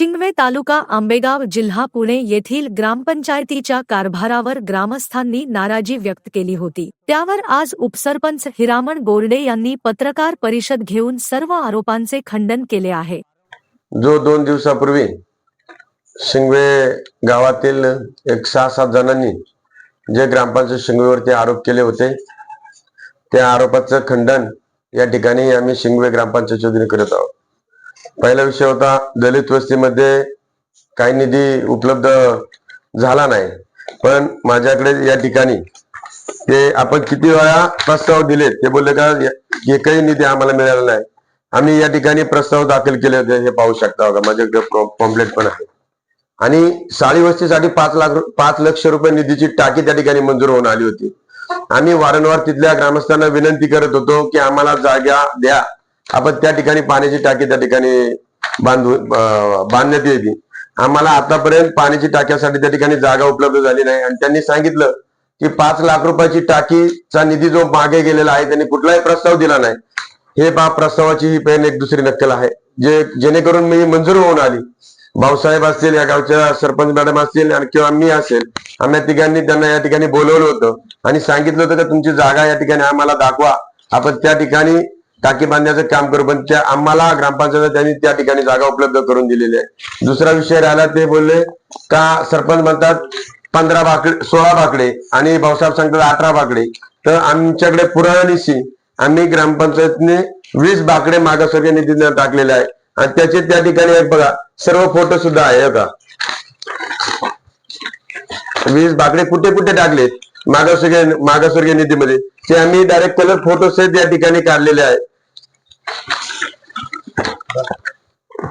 शिंगवे तालुका आंबेगाव जिल्हा पुणे येथील ग्रामपंचायतीच्या कारभारावर ग्रामस्थांनी नाराजी व्यक्त केली होती. त्यावर आज उपसरपंच हिरामण गोरडे यांनी पत्रकार परिषद घेऊन सर्व आरोपांचे खंडन केले आहे. जो दोन दिवसापूर्वी शिंगवे गावातील एक सहा सात जणांनी जे ग्रामपंचायत शिंगवेवरती आरोप केले होते त्या आरोपाचं खंडन या ठिकाणी आम्ही शिंगवे ग्रामपंचायत करत आहोत. पहिला विषय होता दलित वस्तीमध्ये काही निधी उपलब्ध झाला नाही. पण माझ्याकडे या ठिकाणी ते आपण किती वेळा प्रस्ताव दिले ते बोलले का एकही निधी आम्हाला मिळाला नाही. आम्ही या ठिकाणी प्रस्ताव दाखल केले होते हे पाहू शकता बघा माझ्याकडे पॉम्प्लेट पण आहे. आणि साळी वस्तीसाठी पाच लाख पाच लक्ष रुपये निधीची टाकी त्या ठिकाणी मंजूर होऊन आली होती. आम्ही वारंवार तिथल्या ग्रामस्थांना विनंती करत होतो की आम्हाला जागा द्या. आपण त्या ठिकाणी पाण्याची टाकी त्या ठिकाणी बांधू बांधण्यात येते आम्हाला आतापर्यंत पाण्याची टाक्यासाठी त्या ठिकाणी जागा उपलब्ध झाली नाही. आणि त्यांनी सांगितलं की पाच लाख रुपयाची टाकीचा निधी जो मागे गेलेला आहे त्यांनी कुठलाही प्रस्ताव दिला नाही. हे बा प्रस्तावाची ही पेन एक दुसरी नक्कल आहे. जे जेणेकरून मी मंजूर होऊन आली. भाऊसाहेब असतील या गावच्या सरपंच मॅडम असतील आणि किंवा मी असेल आम्ही तिघांनी त्यांना या ठिकाणी बोलवलं होतं. आणि सांगितलं होतं का तुमची जागा या ठिकाणी आम्हाला दाखवा. आपण त्या ठिकाणी टाकी बांधण्याचं काम करू पण त्या आम्हाला ग्रामपंचायत त्यांनी त्या ठिकाणी जागा उपलब्ध करून दिलेली आहे. दुसरा विषय राहिला ते बोलले का सरपंच म्हणतात पंधरा भाकडे सोळा भाकडे आणि भाऊसाहेब सांगतात अठरा भाकडे तर आमच्याकडे पुराणीशी आम्ही ग्रामपंचायतने वीस भाकडे मागासवर्गीय निधीने टाकलेले आहे आणि त्याचे त्या ठिकाणी एक बघा सर्व फोटो सुद्धा आहे बघा. वीस भाकडे कुठे कुठे टाकले मागासवर्गीय मागासवर्गीय निधीमध्ये. ते आम्ही डायरेक्ट कलर फोटो सहित या ठिकाणी काढलेले आहे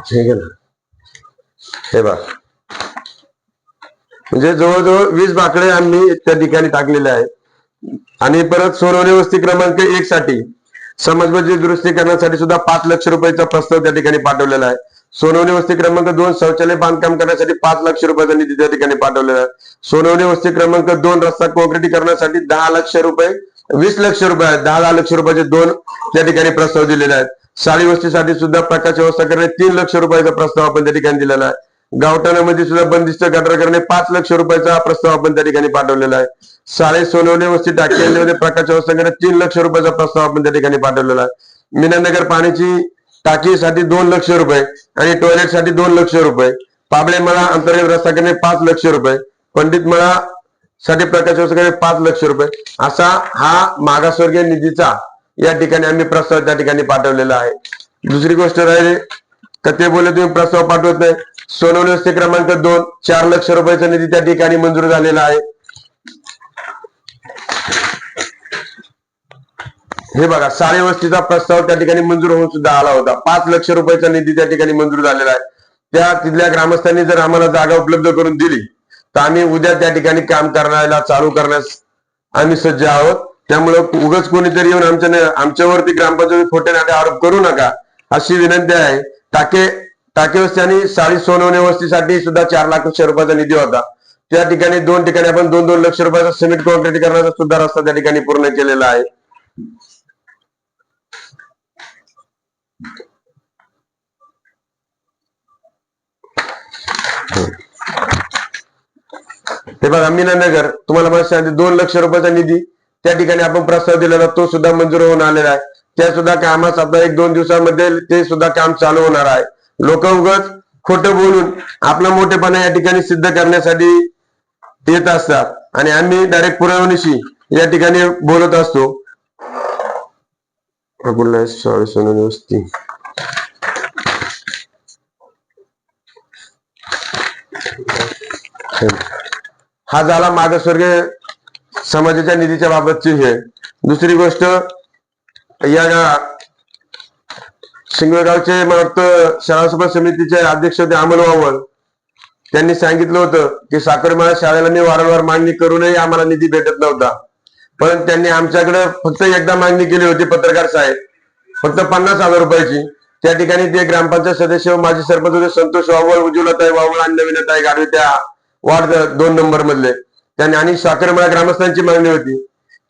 हे घे बघा. म्हणजे जवळजवळ वीस बाकडे आम्ही त्या ठिकाणी टाकलेले आहे आणि परत सोनवणे वस्ती क्रमांक एक साठी समाजबाजी दुरुस्ती करण्यासाठी सुद्धा पाच लक्ष रुपयाचा प्रस्ताव त्या ठिकाणी पाठवलेला आहे. सोनवणे वस्ती क्रमांक दोन शौचालय बांधकाम करण्यासाठी पाच लक्ष रुपयाचा निधी त्या ठिकाणी पाठवलेला आहे. सोनवणे वस्ती क्रमांक दोन रस्ता कॉन्क्रिटीकरणासाठी दहा लक्ष रुपये वीस लक्ष रुपये दहा दहा लक्ष रुपयाचे दोन त्या ठिकाणी प्रस्ताव दिलेले आहेत. साडी वस्तीसाठी सुद्धा प्रकाश व्यवस्था करणे तीन लक्ष रुपयाचा प्रस्ताव आपण त्या ठिकाणी दिलेला आहे. गावठाणामध्ये सुद्धा बंदिस्त गटर करणे पाच लक्ष रुपयाचा प्रस्ताव आपण त्या ठिकाणी पाठवलेला आहे. साळे सोनवणे वस्ती टाकी प्रकाश व्यवस्था करणे तीन लक्ष रुपयाचा प्रस्ताव आपण त्या ठिकाणी पाठवलेला आहे. मीनानगर पाण्याची टाकीसाठी दोन लक्ष रुपये आणि टॉयलेटसाठी दोन लक्ष रुपये. पाबळे मळा अंतर्गत रस्ता करणे पाच लक्ष रुपये. पंडित मळा साठी प्रकाश पाच लक्ष रुपये. असा हा मागासवर्गीय निधीचा या ठिकाणी आम्ही प्रस्ताव त्या ठिकाणी पाठवलेला आहे. दुसरी गोष्ट राहिली तर ते बोलले तुम्ही प्रस्ताव पाठवत नाही. सोनवणे वस्ती क्रमांक दोन चार लक्ष रुपयाचा निधी त्या ठिकाणी मंजूर झालेला आहे. हे बघा सारे वस्तीचा प्रस्ताव त्या ठिकाणी मंजूर होऊन सुद्धा आला होता. पाच लक्ष रुपयाचा निधी त्या ठिकाणी मंजूर झालेला आहे. त्या तिथल्या ग्रामस्थांनी जर आम्हाला जागा उपलब्ध करून दिली तर आम्ही उद्या त्या ठिकाणी काम करायला चालू करण्यास आम्ही सज्ज आहोत. त्यामुळं उगाच कोणीतरी येऊन आमच्या आमच्यावरती ग्रामपंचायत खोटे नाटे आरोप करू नका अशी विनंती आहे. टाके टाके वस्ती आणि साडी सोनवणे वस्तीसाठी सुद्धा चार लाख रुपयाचा निधी होता. त्या ठिकाणी दोन ठिकाणी आपण दोन दोन लक्ष रुपयाचा सिमेंट कॉन्क्रीट करण्याचा सुद्धा रस्ता त्या ठिकाणी पूर्ण केलेला आहे. हो. हे बघा मीनानगर तुम्हाला मला सांगते दोन लक्ष रुपयाचा निधी त्या ठिकाणी आपण प्रस्ताव दिलेला तो सुद्धा मंजूर होऊन आलेला आहे. त्या सुद्धा कामास आता एक दोन दिवसामध्ये ते सुद्धा काम चालू होणार आहे. लोक उगच खोटं बोलून आपला मोठेपणा या ठिकाणी सिद्ध करण्यासाठी येत असतात. आणि आम्ही डायरेक्ट पुरवणीशी या ठिकाणी बोलत असतो. सॉरी वस्ती हा झाला मागासवर्गीय समाजाच्या निधीच्या बाबतची हे. दुसरी गोष्ट या शिंगळगावचे मला वाटतं शाळा समितीचे अध्यक्ष होते अमल वावळ त्यांनी सांगितलं होतं की साखरमाळा शाळेला मी वारंवार मागणी करूनही आम्हाला निधी भेटत नव्हता. पण त्यांनी आमच्याकडे फक्त एकदा मागणी केली होती पत्रकार साहेब. फक्त पन्नास हजार रुपयाची. त्या ठिकाणी ते ग्रामपंचायत सदस्य व माजी सरपंच होते संतोष वावळ उज्ज्वलताई वावळ आणि नवीनताई गाडवे त्या वार्ड दोन नंबर मधले. त्यांनी आणि साखरमाळा ग्रामस्थांची मागणी होती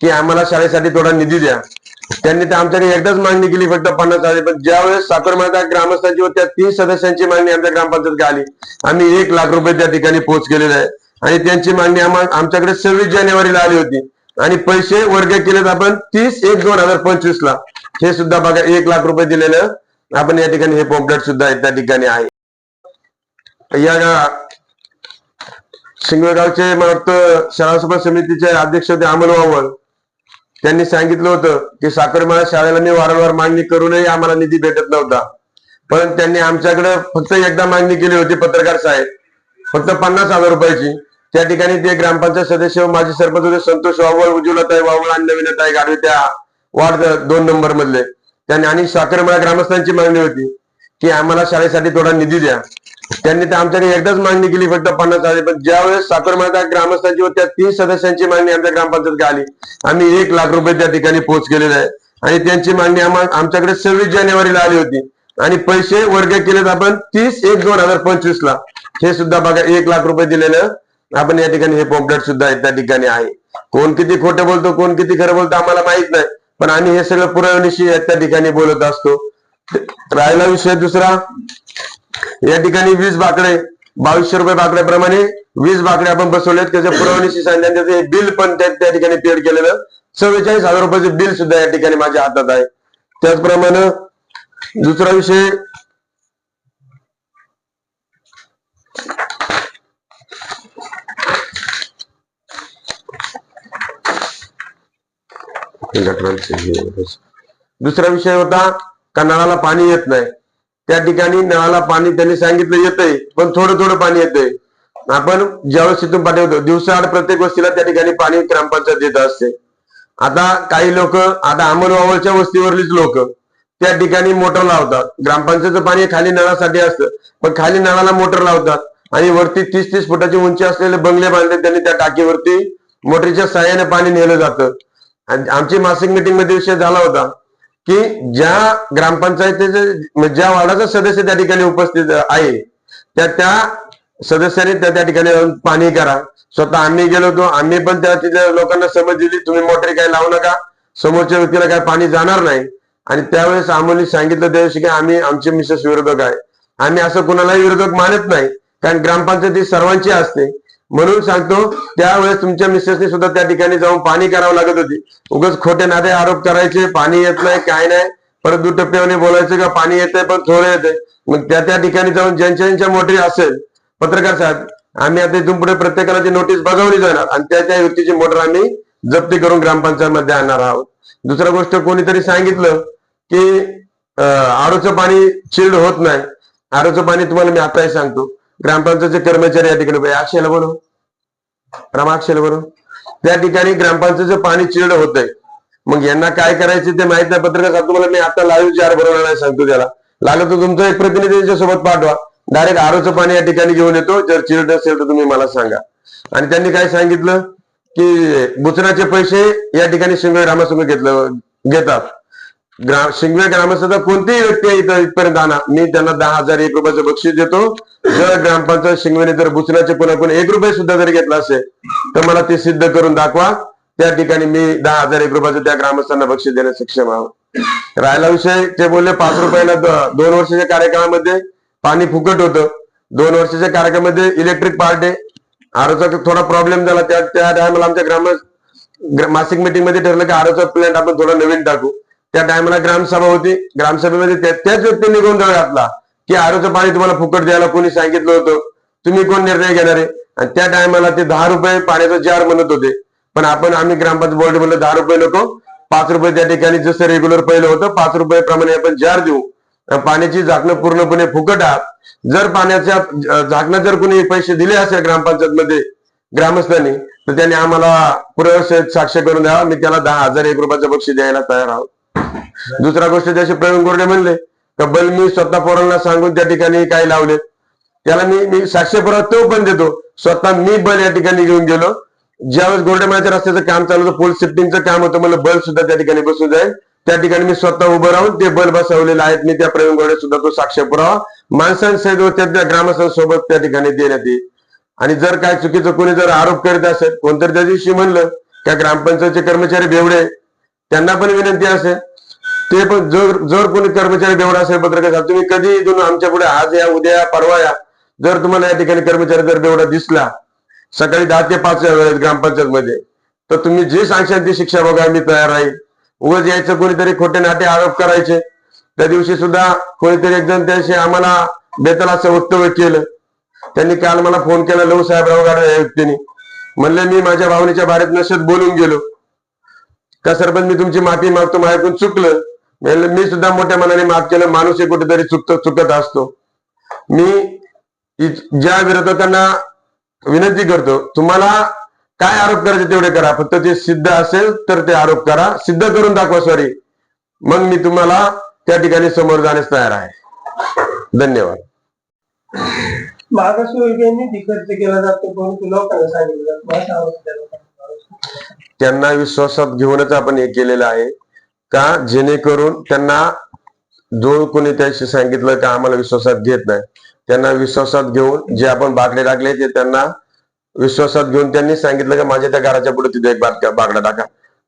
की आम्हाला शाळेसाठी थोडा निधी द्या. त्यांनी तर आमच्याकडे एकदाच मागणी केली फक्त पन्नास हजार. पण ज्यावेळेस साखरमेळा ग्रामस्थांची व त्या तीन सदस्यांची मागणी आमच्या ग्रामपंचायत आली आम्ही एक लाख रुपये त्या ठिकाणी पोहोच केलेले आहे. आणि त्यांची मागणी आम्हाला आमच्याकडे सव्वीस जानेवारीला आली होती. आणि पैसे वर्ग केलेत आपण तीस एक दोन हजार पंचवीस ला. हे सुद्धा बघा एक लाख रुपये दिलेलं आपण या ठिकाणी हे पॉम्पलेट सुद्धा त्या ठिकाणी आहे. या शिंगळगावचे मला वाटतं शाळा समितीचे अध्यक्ष होते अमल वावळ. त्यांनी सांगितलं होतं की साखरमाळा शाळेला मी वारंवार मागणी करूनही आम्हाला निधी भेटत नव्हता. पण त्यांनी आमच्याकडे फक्त एकदा मागणी केली होती पत्रकार साहेब. फक्त पन्नास हजार रुपयाची. त्या ठिकाणी ते ग्रामपंचायत सदस्य व माजी सरपंच होते संतोष वावळ उज्ज्वलताई वावळ आणि नवीनताई गाडवे त्या वार्ड दोन नंबर मधले त्यांनी आणि साखरमाळा ग्रामस्थांची मागणी होती. की आम्हाला शाळेसाठी थोडा निधी द्या. त्यांनी तर आमच्याकडे एकदाच मागणी केली फक्त पन्नास हजार. पण ज्यावेळेस साखरमाता ग्रामस्थांची व त्या तीन सदस्यांची मागणी आमच्या ग्रामपंचायत आली आम्ही एक लाख रुपये त्या ठिकाणी पोहोच केलेले आहे. आणि त्यांची मागणी आमच्याकडे सव्वीस जानेवारीला आली होती. आणि पैसे वर्ग केलेत आपण तीस एक दोन हजार पंचवीस ला. हे सुद्धा बघा एक लाख रुपये दिलेलं आपण या ठिकाणी हे पॉम्पलेट सुद्धा त्या ठिकाणी आहे. कोण किती खोटं बोलतो कोण किती खरं बोलतो आम्हाला माहीत नाही. पण आम्ही हे सगळं पुरवणीशी त्या ठिकाणी बोलत असतो. राहिला विषय दुसरा. या ठिकाणी वीस बाकडे बावीसशे रुपये बाकड्याप्रमाणे वीस बाकडे आपण बसवलेत. त्याच्या पुरवणीशी सांगितलं. हे बिल पण त्या त्या ठिकाणी पेड केलेलं. चव्वेचाळीस हजार रुपयाचे बिल सुद्धा या ठिकाणी माझ्या हातात आहे. त्याचप्रमाणे दुसरा विषय. दुसरा विषय होता का नळाला पाणी येत नाही? त्या ठिकाणी नळाला पाणी त्यांनी सांगितलं येतंय पण थोडं थोडं पाणी येतंय. आपण ज्यावेळेस तिथून पाठवतो दिवसाआड प्रत्येक वस्तीला त्या ठिकाणी पाणी ग्रामपंचायत देत असते. आता काही लोक आता अमरवावळच्या वस्तीवरलीच लोक त्या ठिकाणी मोटर लावतात. ग्रामपंचायतचं पाणी खाली नळासाठी असतं पण खाली नळाला मोटर लावतात आणि वरती तीस तीस फुटाची उंची असलेले बंगले बांधले त्यांनी त्या टाकीवरती मोटरीच्या सहाय्याने पाणी नेलं जातं. आणि आमची मासिक मीटिंगमध्ये विषय झाला होता. की ज्या ग्रामपंचायतीचे म्हणजे ज्या वार्डाचा सदस्य त्या ठिकाणी उपस्थित आहे त्या त्या सदस्यांनी त्या त्या ठिकाणी जाऊन पाणी करा. स्वतः आम्ही गेलो होतो आम्ही पण त्या तिथल्या लोकांना समज दिली तुम्ही मोटर काही लावू नका समोरच्या व्यक्तीला काय पाणी जाणार नाही. आणि त्यावेळेस आम्हाला सांगितलं त्याविषयी की आम्ही आमचे मिसेस विरोधक आहे. आम्ही असं कुणालाही विरोधक मानत नाही कारण ग्रामपंचायत ही सर्वांची असते. म्हणून सांगतो त्यावेळेस तुमच्या मिसेसने सुद्धा त्या ठिकाणी जाऊन पाणी करावं लागत होती. उगाच खोटे नादे आरोप करायचे पाणी येत नाही काय नाही. परत दुटप्प्याने बोलायचं का पाणी येतंय पण थोडं येतंय. मग त्या त्या ठिकाणी जाऊन ज्यांच्या ज्यांच्या मोटरी असेल पत्रकार साहेब आम्ही आता इथून पुढे प्रत्येकाला ती नोटीस बजावली जाणार. आणि त्या त्या व्यक्तीची मोटर आम्ही जप्ती करून ग्रामपंचायत मध्ये आणणार आहोत. दुसरा गोष्ट कोणीतरी सांगितलं की आरोचं पाणी चिल्ड होत नाही. आरोचं पाणी तुम्हाला मी आताही सांगतो. ग्रामपंचायतचे कर्मचारी या ठिकाणी उभे आहे. अक्षयला बोलू रमा अक्षयला त्या ठिकाणी ग्रामपंचायतचं पाणी चिरड होत आहे मग यांना काय करायचं ते माहीत नाही. पत्रकार साहेब तुम्हाला मी आता लाईव्ह चार बरोबर नाही सांगतो त्याला. लागलं तर तुमचा एक प्रतिनिधी सोबत पाठवा. डायरेक्ट आरोचं पाणी या ठिकाणी घेऊन येतो. जर चिरड असेल तर तुम्ही मला सांगा. आणि त्यांनी काय सांगितलं? की बुचनाचे पैसे या ठिकाणी शिंगवे रामासंघ घेतलं घेतात. ग्राम शिंगवे ग्रामस्थाचा कोणतीही व्यक्ती इथं इथपर्यंत आणा. मी त्यांना दहा हजार एक रुपयाचं बक्षीस देतो. जर ग्रामपंचायत शिंगवेने जर बुचनाचे कोणा कोणी एक रुपये सुद्धा जरी घेतला असेल तर मला ते सिद्ध करून दाखवा. त्या ठिकाणी मी दहा हजार एक रुपयाचं त्या ग्रामस्थांना बक्षीस देण्यास सक्षम आहोत राहिला विषय ते बोलले पाच रुपयाला दोन वर्षाच्या कार्यक्रमामध्ये पाणी फुकट होतं. दोन वर्षाच्या कार्यक्रमामध्ये इलेक्ट्रिक पार्टे आरोचा थोडा प्रॉब्लेम झाला. त्या त्या टायमाला आमच्या ग्राम मासिक मीटिंगमध्ये ठरलं की आरोचा प्लॅन्ट आपण थोडा नवीन टाकू. त्या टायमाला ग्रामसभा होती. ग्रामसभेमध्ये त्या- त्याच व्यक्तींनी गोंधळ घातला की आरोचं पाणी तुम्हाला फुकट द्यायला कोणी सांगितलं होतं? तुम्ही कोण निर्णय घेणार आहे? आणि त्या टायमाला ते दहा रुपये पाण्याचा जार म्हणत होते. पण आपण आम्ही ग्रामपंचायत बोर्ड म्हणलं दहा रुपये नको. पाच रुपये त्या ठिकाणी जसं रेग्युलर पहिलं होतं पाच रुपये प्रमाणे आपण जार देऊ. पाण्याची झाकणं पूर्णपणे फुकट आहात. जर पाण्याच्या झाकणं जर कोणी पैसे दिले असेल ग्रामपंचायत मध्ये ग्रामस्थांनी तर त्यांनी आम्हाला पुरावे साक्ष करून द्यावा. मी त्याला दहा हजार एक रुपयाचं बक्षीस द्यायला तयार आहोत. दुसरा गोष्ट जसे प्रवीण गोरडे म्हणले का बल मी स्वतः पोरांना सांगून त्या ठिकाणी काय लावले? त्याला मी मी साक्ष तो पण देतो. स्वतः मी बल या ठिकाणी घेऊन गेलो. ज्यावेळेस गोरडेमाच्या रस्त्याचं काम चालू होतं पोल शिफ्टिंगचं काम होतं मला बल सुद्धा त्या ठिकाणी बसून जाईल. त्या ठिकाणी मी स्वतः उभं राहून ते बल बसवलेले आहेत. मी त्या प्रवीण गोरडे सुद्धा तो साक्ष पुरावा माणसांसहित व त्या ग्रामस्थांसोबत त्या ठिकाणी देण्यात येईल. आणि जर काय चुकीचं कोणी जर आरोप करीत असेल कोणतरी त्या दिवशी म्हणलं का ग्रामपंचायतचे कर्मचारी बेवडे त्यांना पण विनंती असेल. ते पण जर जर कोणी कर्मचारी बेवडा असेल पत्रकार साहेब तुम्ही कधी इथून आमच्या पुढे आज या उद्या या परवा या. जर तुम्हाला या ठिकाणी कर्मचारी जर बेवडा दिसला सकाळी दहा ते पाच वेळेत ग्रामपंचायत मध्ये तर तुम्ही जे सांगशाल ती शिक्षा बघा मी तयार राहील उगाच यायचं कोणीतरी खोटे नाटे आरोप करायचे. त्या दिवशी सुद्धा कोणीतरी एकजण त्याशी आम्हाला बेतल असं वक्तव्य केलं. त्यांनी काल मला फोन केला लहू साहेबराव गाडे या व्यक्तीने. म्हणले मी माझ्या भावनेच्या बारेत नशेत बोलून गेलो. का सरपंच मी तुमची माफी मागतो माझ्याकडून चुकलं. म्हणलं मी सुद्धा मोठ्या मनाने माफ केलं माणूस हे कुठेतरी चुकत चुकत असतो. मी ज्या विरोधकांना विनंती करतो तुम्हाला काय आरोप करायचे तेवढे करा. फक्त ते सिद्ध असेल तर ते आरोप करा. सिद्ध करून दाखवा सॉरी मग मी तुम्हाला त्या ठिकाणी समोर जाण्यास तयार आहे. धन्यवाद. मागासवर्गीय केला जातो लोकांना सांगितलं त्यांना विश्वासात घेऊनच आपण हे केलेलं आहे. का? जेणेकरून त्यांना जो कोणी त्याशी सांगितलं का आम्हाला विश्वासात घेत नाही? त्यांना विश्वासात घेऊन जे आपण बाकडे टाकले ते त्यांना विश्वासात घेऊन त्यांनी सांगितलं का माझ्या त्या घराच्या पुढे तिथे एक बाटका बाकडा टाका.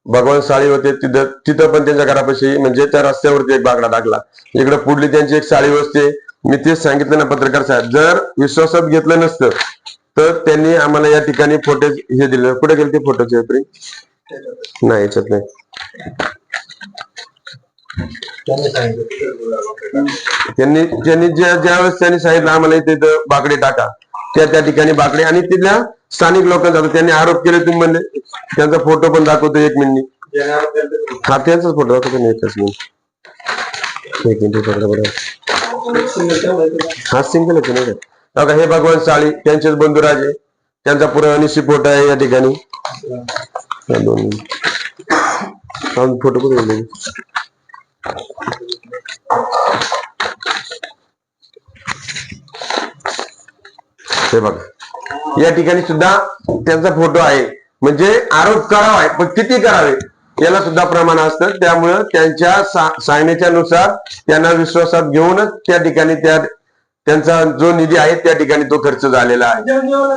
भगवान साळी होते तिथं तिथं पण त्यांच्या घरापाशी म्हणजे त्या रस्त्यावरती एक बाकडा टाकला. इकडे पुढली त्यांची एक साळी वसते मी तेच सांगितलं ना पत्रकार साहेब जर विश्वासात घेतलं नसतं तर त्यांनी आम्हाला या ठिकाणी फोटेज हे दिले. कुठे गेले ते फोटोचे प्रिंट नाही याच्यात नाही. त्यांनी त्यांनी ज्या ज्यावेळेस त्यांनी सांगितलं आम्हाला इथे इथं बाकडे टाका त्या त्या ठिकाणी बाकडे आणि तिथल्या स्थानिक लोकांचा त्यांनी आरोप केले तुम्ही म्हणले. त्यांचा फोटो पण दाखवतो एक मिनिट हा त्यांचाच फोटो दाखवतो एकच मिनिट एक मिनिट हा सिंगल होतो नाही का? बघा हे भगवान साळी त्यांचेच बंधुराजे त्यांचा पुराणी सिपोर्ट आहे या ठिकाणी. फोटो कुठे हे बघा. या ठिकाणी सुद्धा त्यांचा फोटो आहे. म्हणजे आरोप करावा आहे पण किती करावे याला सुद्धा प्रमाण असतं. त्यामुळं त्यांच्या सा- सांगण्याच्या नुसार त्यांना विश्वासात घेऊनच त्या ठिकाणी त्या त्यांचा जो निधी आहे त्या ठिकाणी तो खर्च झालेला आहे. जलजीवनला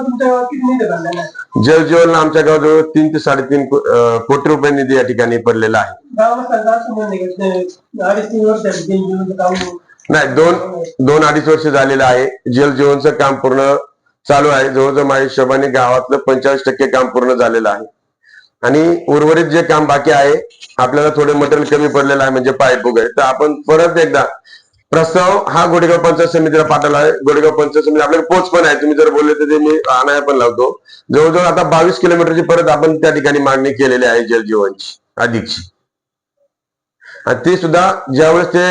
आहे? जलजीवनला आमच्या गावाजवळ तीन ते साडेतीन कोटी रुपये निधी या ठिकाणी पडलेला आहे. जलजीवनचं नाही दोन दोन अडीच वर्ष झालेलं आहे. जल जीवनचं काम पूर्ण चालू आहे. जवळजवळ माझ्या हिशोबाने गावातलं पंचेचाळीस टक्के काम पूर्ण झालेलं आहे. आणि उर्वरित जे काम बाकी आहे आपल्याला थोडे मटेरियल कमी पडलेलं आहे म्हणजे पाईप वगैरे. तर आपण परत एकदा प्रस्ताव हा गोडेगाव पंचायत समितीला पाठवला आहे. गोडेगाव पंचायत समिती आपल्याला पोच पण आहे. तुम्ही जर बोलले तर ते मी आणाया पण लावतो. जवळजवळ आता बावीस किलोमीटरची परत आपण त्या ठिकाणी मागणी केलेली आहे जलजीवनची अधिकची. आणि ती सुद्धा ज्यावेळेस ते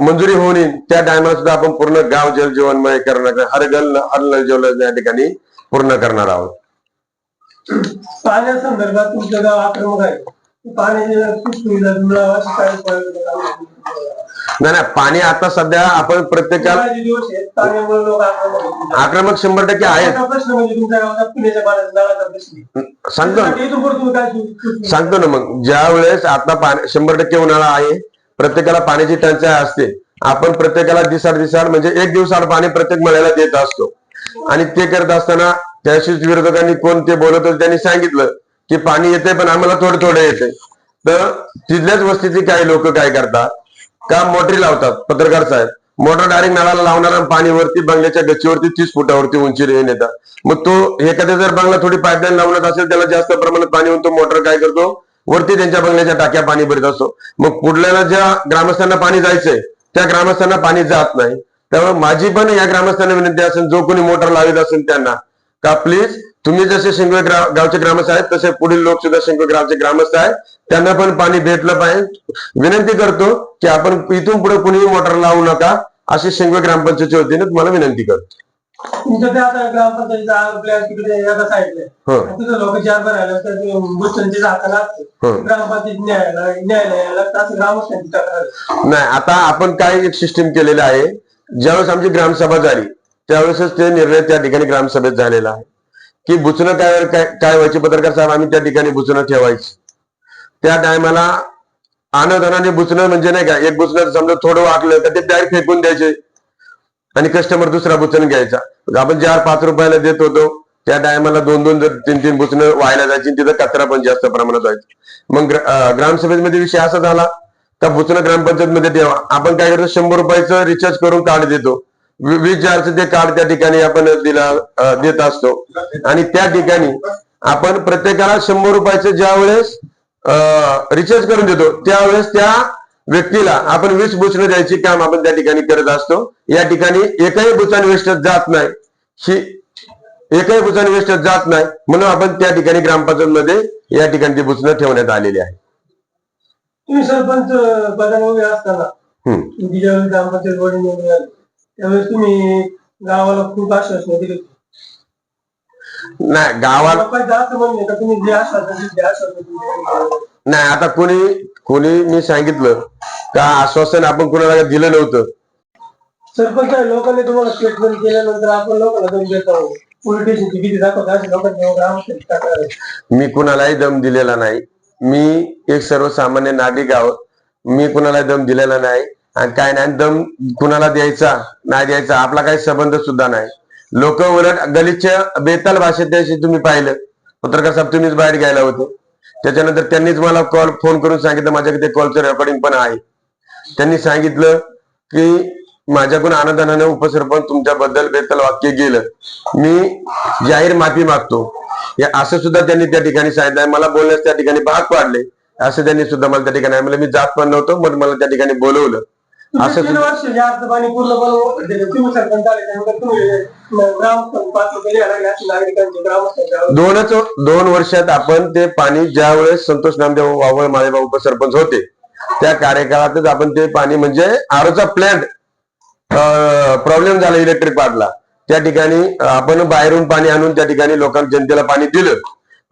मंजुरी होऊन येईल त्या टायमाला सुद्धा आपण पूर्ण गाव जलजीवनमय करणार. हर गल हर नल जल या ठिकाणी पूर्ण करणार आहोत. पाण्यासंदर्भात तुमचं गाव आक्रमक आहे. पाण्याची सुविधा मिळावा नाही नाही पाणी आता सध्या आपण प्रत्येकाला उन्हाळ्याचे दिवस आहेत पाण्यामुळे लोक आक्रमक शंभर टक्के आहेत. प्रश्न म्हणजे तुमच्या गावाचा पिण्याच्या पाण्याचा नळाचा प्रश्न आहे. सांगतो ना. त्यासाठी इथून पुढे तुम्ही काय सु- सु- सांगतो ना मग. ज्या वेळेस आता पाणी शंभर टक्के उन्हाळा आहे प्रत्येकाला पाण्याची टंचाई असते. आपण प्रत्येकाला दिसाड दिसाड म्हणजे एक दिवसाड पाणी प्रत्येक मळ्याला देत असतो. आणि ते करत असताना त्याशीच विरोधकांनी कोण ते बोलत होते त्यांनी सांगितलं की पाणी येते पण आम्हाला थोडे थोडे येते तर तिथल्याच वस्तीचे काही लोक काय करतात? का मोटरी लावतात पत्रकार साहेब. मोटर डायरेक्ट नळाला लावणार आणि पाणी वरती बंगल्याच्या गच्चीवरती तीस फुटावरती उंची रेन येतात. मग तो एखाद्या जर बंगला थोडी पाईपलाईन लावण्यात असेल त्याला जास्त प्रमाणात पाणी होऊन तो मोटर काय करतो? वरती त्यांच्या बंगल्याच्या टाक्या पाणी भरत असतो. मग पुढल्याला ज्या ग्रामस्थांना पाणी जायचंय त्या ग्रामस्थांना पाणी जात नाही. त्यामुळे माझी पण या ग्रामस्थांना विनंती असेल जो कोणी मोटर लावित असेल त्यांना का प्लीज तुम्ही जसे शिंगवे गावचे ग्रामस्थ आहेत तसे पुढील लोक सुद्धा शिंगवे गावचे ग्रामस्थ आहेत. त्यांना पण पाणी भेटलं पाहिजे. विनंती करतो की आपण इथून पुढे कुणीही मोटर लावू नका अशी शिंगवे ग्रामपंचायतच्या वतीने तुम्हाला विनंती करतो. हो हो. नाही आता आपण काय एक सिस्टीम केलेलं आहे. ज्यावेळेस आमची ग्रामसभा झाली त्यावेळेसच ते निर्णय त्या ठिकाणी ग्रामसभेत झालेला आहे. की बुचणं काय काय काय व्हायचे? पत्रकार साहेब आम्ही त्या ठिकाणी बुचणं ठेवायची. त्या टायमाला अनादानाने बुचणं म्हणजे नाही का एक बुचणं समजा थोडं वाटलं तर ते डायरेक्ट फेकून द्यायचे. आणि कस्टमर दुसरा बुचण घ्यायचा. म्हणजे आपण चार पाच रुपयाला देत होतो. त्या टायमाला दोन दोन जर तीन तीन बुचणं व्हायला जायची तिथं कचरा पण जास्त प्रमाणात व्हायचा. मग ग्रामसभेमध्ये विषय असा झाला तर बुचणं ग्रामपंचायत मध्ये ठेवा. आपण काय करतो? शंभर रुपयाचं रिचार्ज करून कार्ड देतो. वी- वीस हजारचं ते कार्ड त्या ठिकाणी आपण दिला देत असतो. आणि त्या ठिकाणी आपण प्रत्येकाला शंभर रुपयाचं ज्या वेळेस रिचार्ज करून देतो त्यावेळेस त्या व्यक्तीला आपण वीस बुचणं द्यायची काम आपण त्या ठिकाणी करत असतो. या ठिकाणी एकही बुचान वेस्ट जात नाही. ही एकही बुचान वेस्ट जात नाही. म्हणून आपण त्या ठिकाणी ग्रामपंचायत मध्ये या ठिकाणी ती बुचणं ठेवण्यात आलेली आहे. तुम्ही सरपंच उभे असताना ग्रामपंचायत त्यावेळेस तुम्ही गावाला खूप आश्वासन दिले नाही गावात लोकांचं असं म्हणणे का तुम्ही जे आश्वासन दिले ते आश्वासन तुम्ही नाही आता कोणी कोणी मी सांगितलं का आश्वासन आपण कोणाला दिलं नव्हतं. सरपंच आहे, लोकांनी तुम्हाला स्टेटमेंट केल्यानंतर आपण लोकांना दम देत आहोत. पोलीस स्टेशनची भीती दाखवत असे तक्रार आहे. मी कुणालाही दम दिलेला नाही. मी एक सर्वसामान्य नागरिक आहोत. मी कुणाला दम दिलेला नाही. काय नाही दम कुणाला द्यायचा नाही द्यायचा आपला काही संबंध सुद्धा नाही. लोक उलट गलिच्छ बेताल भाषेत त्याशी तुम्ही पाहिलं. पत्रकार साहेब तुम्हीच बाहेर गेला होते. त्याच्यानंतर त्यांनीच मला कॉल फोन करून सांगितलं माझ्याकडे कॉलचं रेकॉर्डिंग पण आहे. त्यांनी सांगितलं की माझ्याकडून आनंदाने उपसरपंच तुमच्याबद्दल बेतल वाक्य गेलं. मी जाहीर माफी मागतो. असं सुद्धा त्यांनी त्या ठिकाणी सांगितलं. मला बोलण्यास त्या ठिकाणी भाग पाडले. असं त्यांनी सुद्धा मला त्या ठिकाणी म्हणलं मी जात पण नव्हतो मग मला त्या ठिकाणी बोलवलं. असं तीन वर्ष जास्त पाणी पूर्णपणे मोकळं दिलं. तुम्ही सरपंच आले त्यानंतर तुम्ही ग्रामस्थान पात्र केले लागले असे नागरिकांचे ग्रामस्थांचे दोनच दोन वर्षात आपण ते पाणी ज्या वेळेस संतोष नामदेव वावळ माळेबा उपसरपंच होते त्या कार्यकाळातच आपण ते पाणी म्हणजे आरोचा प्लॅन्ट प्रॉब्लेम झाला इलेक्ट्रिक पार्टला त्या ठिकाणी आपण बाहेरून पाणी आणून त्या ठिकाणी लोकांना जनतेला पाणी दिलं.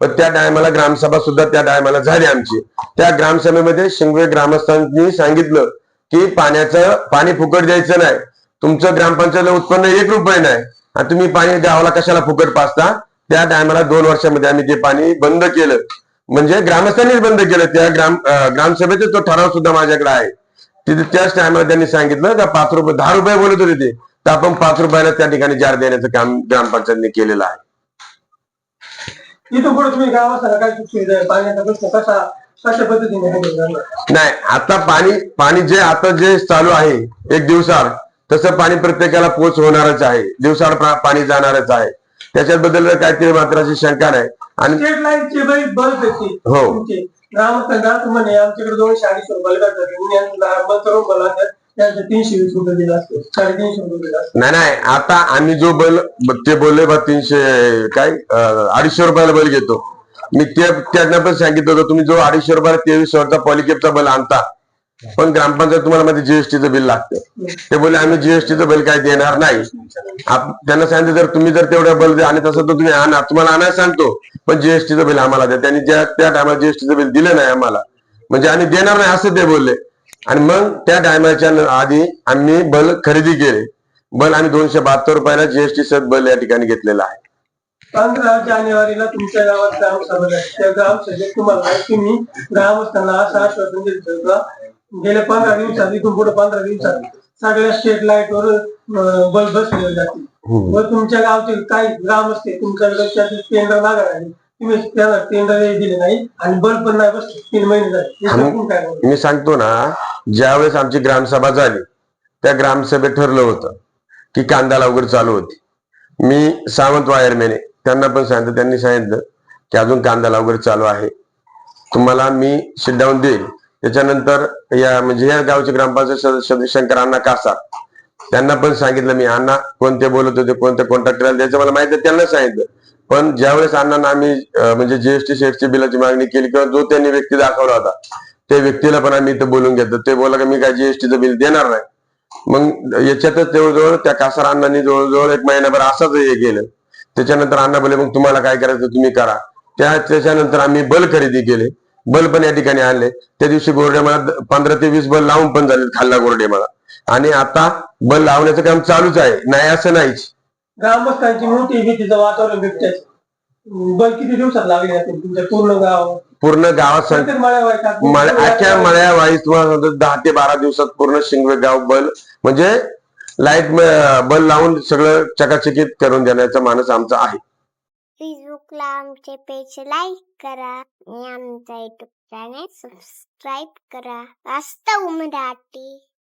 पण त्या टायमाला ग्रामसभा सुद्धा त्या टायमाला झाली आमची. त्या ग्रामसभेमध्ये शिंगवे ग्रामस्थांनी सांगितलं की पाण्याचं पाणी फुकट द्यायचं नाही. तुमचं ग्रामपंचायतला उत्पन्न एक रुपये नाही. आणि तुम्ही पाणी गावाला कशाला फुकट पाचता त्या टायमाला दोन वर्षामध्ये आम्ही ते पाणी बंद केलं. म्हणजे ग्रामस्थांनीच बंद केलं. त्या ग्राम ग्रामसभेचा तो ठराव सुद्धा माझ्याकडे आहे. तिथे त्याच टायमाला त्यांनी सांगितलं का पाच रुपये दहा रुपये बोलत होते ते. तर आपण पाच रुपयाला त्या ठिकाणी जार देण्याचं काम ग्रामपंचायतने केलेलं आहे. इथं पुढे तुम्ही गावात काय सुविधा आहे पाण्याचा प्रश्न कसा कशा पद्धतीने करणार? नाही? आता पाणी पाणी जे आता जे चालू आहे एक दिवसाआड तसं पाणी प्रत्येकाला पोच होणारच आहे. दिवसाआड पाणी जाणारच आहे. त्याच्याबद्दल काहीतरी मात्राची शंका नाही. आणि स्टेट लाईनचे बाई बल्ब येते हो. ग्रामस्थांना म्हणे आमच्याकडे दोनशे अडीचशे रुपये जातात. मी यांना बल्ब करून बोला त्यांचं तीनशे वीस रुपये दिला असतो. साडेतीनशे रुपये दिला असतो. नाही नाही आता आम्ही जो बैल ते बोलले बा तीनशे काय अडीचशे रुपयाला बैल घेतो. मी ते त्यांना पण सांगितलं होतं तुम्ही जो अडीचशे रुपयाला तेवीस वर्षाचा पॉलिकेपचा बल आणता पण ग्रामपंचायत तुम्हाला मध्ये जीएसटीचं बिल लागतं. ते बोलले आम्ही जीएसटीचं बिल काय देणार नाही. त्यांना सांगितलं जर तुम्ही जर तेवढं बल आणि तसं तर तुम्ही आणा तुम्हाला आणायला सांगतो पण जीएसटीचं बिल आम्हाला द्या. त्यांनी ज्या त्या टायमाला जीएसटीचं बिल दिलं नाही आम्हाला. म्हणजे आम्ही देणार नाही असं ते बोलले. आणि मग त्या टायमाच्या आधी आम्ही बल खरेदी केले. बल आम्ही दोनशे बहात्तर रुपयाला जीएसटी सत बल या ठिकाणी घेतलेला आहे. पंधरा जानेवारीला तुमच्या गावात ग्रामसभा झाली त्या ग्रामसभेत तुम्हाला माहिती मी ग्रामस्थांना असं आश्वासन दिलं होतं गेल्या पंधरा दिवसात इथून पुढे पंधरा दिवसात सगळ्या स्ट्रीट लाइट वर बल्ब बसवले जातील. व तुमच्या गावचे काही ग्रामस्थ तुमच्याकडे टेंडर मागा आहे तुम्ही त्याला टेंडर दिले नाही आणि बल्ब पण नाही बसले. तीन महिने झाले? मी सांगतो ना ज्यावेळेस आमची ग्रामसभा झाली त्या ग्रामसभेत ठरलं होतं की कांदा वगैरे चालू होती. मी सावंत वायरमॅन त्यांना पण सांगितलं त्यांनी सांगितलं की अजून कांदा वगैरे चालू आहे. तुम्हाला मी शिटडाऊन देईल. त्याच्यानंतर या म्हणजे या गावचे ग्रामपंचायत सदस्य शंकर अण्णा कासा. त्यांना पण सांगितलं मी अण्णा कोणते बोलत होते कोणते कॉन्ट्रॅक्टरला द्यायचं मला माहिती आहे, त्यांना सांगितलं. पण ज्यावेळेस अण्णांना आम्ही म्हणजे जीएसटी शेटची बिलाची मागणी केली किंवा जो त्यांनी व्यक्ती दाखवला होता त्या व्यक्तीला पण आम्ही इथं बोलून घेतलं ते बोला की मी काय जीएसटीचं बिल देणार नाही. मग याच्यातच जवळजवळ त्या कासार अण्णांनी जवळजवळ एक महिनाभर असंच हे केलं त्याच्यानंतर अण्णा बोले मग तुम्हाला काय करायचं? तुम्ही करा. त्या त्याच्यानंतर आम्ही बल खरेदी केले. बल पण या ठिकाणी आणले. त्या दिवशी गोरडेमाळा पंधरा ते वीस बल लावून पण झाले खाल्ला गोरडेमाळा आणि आता बल लावण्याचं काम चालूच आहे. नाही असं नाहीच. ग्रामस्थांची मोठी भीतीचं वातावरण बिबट्याचं बल्ब किती दिवसात लागले तुमच्या पूर्ण गाव? पूर्ण गावात मळ्या अख्ख्या मळ्या वाईस दहा ते बारा दिवसात पूर्ण शिंगवे गाव बल म्हणजे लाइट बल लावून सगळं चकाचकीत करून देण्याचा मानस आमचा आहे. फेसबुकला आमचे पेज लाईक करा आणि आमचा युट्यूब चॅनेल सबस्क्राईब करा. वास्तव मराठी.